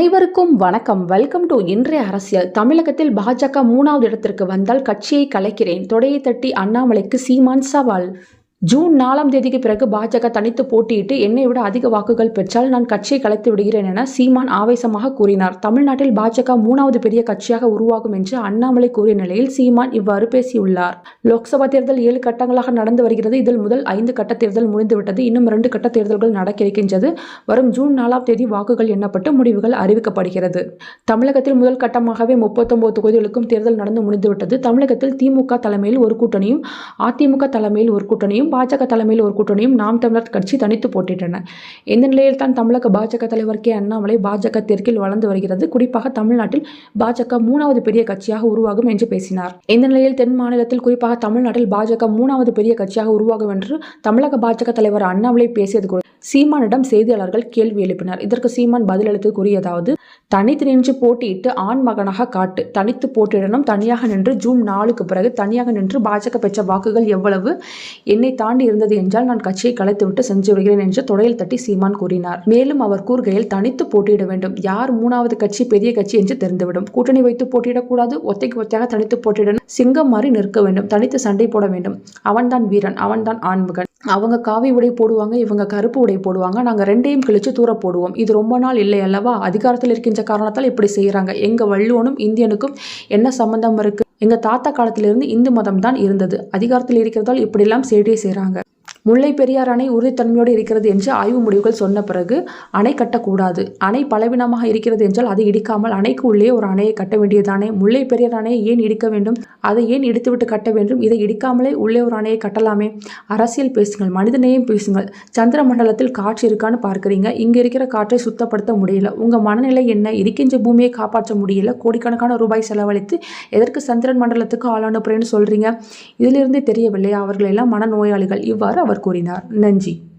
அனைவருக்கும் வணக்கம். Welcome to இன்றைய அரசியல். தமிழகத்தில் பாஜக மூணாவது இடத்திற்கு வந்தால் கட்சியை கலைக்கிறேன். தொடையை தட்டி அண்ணாமலைக்கு சீமான் சவால். ஜூன் நாலாம் தேதிக்கு பிறகு பாஜக தனித்து போட்டியிட்டு என்னை விட அதிக வாக்குகள் பெற்றால் நான் கட்சியை கலைத்து விடுகிறேன் என சீமான் ஆவேசமாக கூறினார். தமிழ்நாட்டில் பாஜக மூணாவது பெரிய கட்சியாக உருவாகும் என்று அண்ணாமலை கூறிய நிலையில் சீமான் இவ்வாறு பேசியுள்ளார். லோக்சபா தேர்தல் ஏழு கட்டங்களாக நடந்து வருகிறது. இதில் முதல் ஐந்து கட்ட தேர்தல் முடிந்துவிட்டது. இன்னும் இரண்டு கட்ட தேர்தல்கள் நடக்க இருக்கின்றது வரும் ஜூன் நாலாம் தேதி வாக்குகள் எண்ணப்பட்டு முடிவுகள் அறிவிக்கப்படுகிறது. தமிழகத்தில் முதல் கட்டமாகவே முப்பத்தொன்பது தொகுதிகளுக்கும் தேர்தல் நடந்து முடிந்துவிட்டது. தமிழகத்தில் திமுக தலைமையில் ஒரு கூட்டணியும் அதிமுக தலைமையில் ஒரு கூட்டணியும் பாஜக தலைமையில் ஒரு கூட்டணியும் நாம் தமிழர் கட்சி தனித்து போட்டியிட்டன இந்த நிலையில் தான் தமிழக பாஜக தலைவர் கே. அண்ணாமலை பாஜக தெற்கில் வளர்ந்து வருகிறது. குறிப்பாக தமிழ்நாட்டில் பாஜக மூணாவது பெரிய கட்சியாக உருவாகும் என்று பேசினார். இந்த நிலையில் தென் மாநிலத்தில் குறிப்பாக தமிழ்நாட்டில் பாஜக மூணாவது பெரிய கட்சியாக உருவாகும் என்று தமிழக பாஜக தலைவர் அண்ணாமலை பேசியது குறித்து சீமானிடம் செய்தியாளர்கள் கேள்வி எழுப்பினர். இதற்கு சீமான் பதிலளித்து கூறியதாவது தனித்து நின்று போட்டியிட்டு ஆண் மகனாக காட்டு. தனித்து போட்டியிடணும். தனியாக நின்று ஜூன் நாலுக்கு பிறகு தனியாக நின்று பாஜக பெற்ற வாக்குகள் எவ்வளவு? என்னை தாண்டி இருந்தது என்றால் நான் கட்சியை கலைத்துவிட்டு சென்று வருகிறேன் என்று தொடையில் தட்டி சீமான் கூறினார். மேலும் அவர் கூறுகையில் தனித்து போட்டியிட வேண்டும். யார் மூணாவது கட்சி பெரிய கட்சி என்று தெரிந்துவிடும். கூட்டணி வைத்து போட்டியிடக்கூடாது. ஒத்தைக்கு ஒத்தையாக தனித்து போட்டியிடணும். சிங்கம் மாறி நிற்க வேண்டும். தனித்து சண்டை போட வேண்டும். அவன்தான் வீரன். அவன்தான் ஆண்மகன். அவங்க காவி உடை போடுவாங்க இவங்க கருப்பு உடை போடுவாங்க. நாங்கள் ரெண்டையும் கிழிச்சு தூர போடுவோம். இது ரொம்ப நாள் இல்லை அல்லவா? அதிகாரத்தில் இருக்கின்ற காரணத்தால் இப்படி செய்கிறாங்க எங்கள் வள்ளுவனும் இந்தியனுக்கும் என்ன சம்பந்தம் இருக்கு? எங்கள் தாத்தா காலத்திலிருந்து இந்து மதம் தான் இருந்தது. அதிகாரத்தில் இருக்கிறதால் இப்படிலாம் செய்தியை செய்கிறாங்க முல்லை பெரியார் அணை உறுதித்தன்மையோடு இருக்கிறது என்று ஆய்வு முடிவுகள் சொன்ன பிறகு அணை கட்டக்கூடாது. அணை பலவீனமாக இருக்கிறது என்றால் அதை இடிக்காமல் அணைக்கு உள்ளே ஒரு அணையை கட்ட வேண்டியதானே முல்லை பெரியார் அணையை ஏன் இடிக்க வேண்டும்? அதை ஏன் இடித்துவிட்டு கட்ட வேண்டும்? இதை இடிக்காமலே உள்ளே ஒரு அணையை கட்டலாமே. அரசியல் பேசுங்கள் மனிதநேயம் பேசுங்கள். சந்திர மண்டலத்தில் காற்று இருக்கான்னு பார்க்குறீங்க. இங்கே இருக்கிற காற்றை சுத்தப்படுத்த முடியல. உங்கள் மனநிலை என்ன? இருக்கின்ற பூமியை காப்பாற்ற முடியல. கோடிக்கணக்கான ரூபாய் செலவழித்து எதற்கு சந்திரன் மண்டலத்துக்கு ஆள் அனுப்புறேன்னு சொல்கிறீங்க இதிலிருந்து தெரியவில்லை அவர்கள் எல்லாம் மனநோயாளிகள். இவ்வாறு அவர் கூறினார். நன்றி.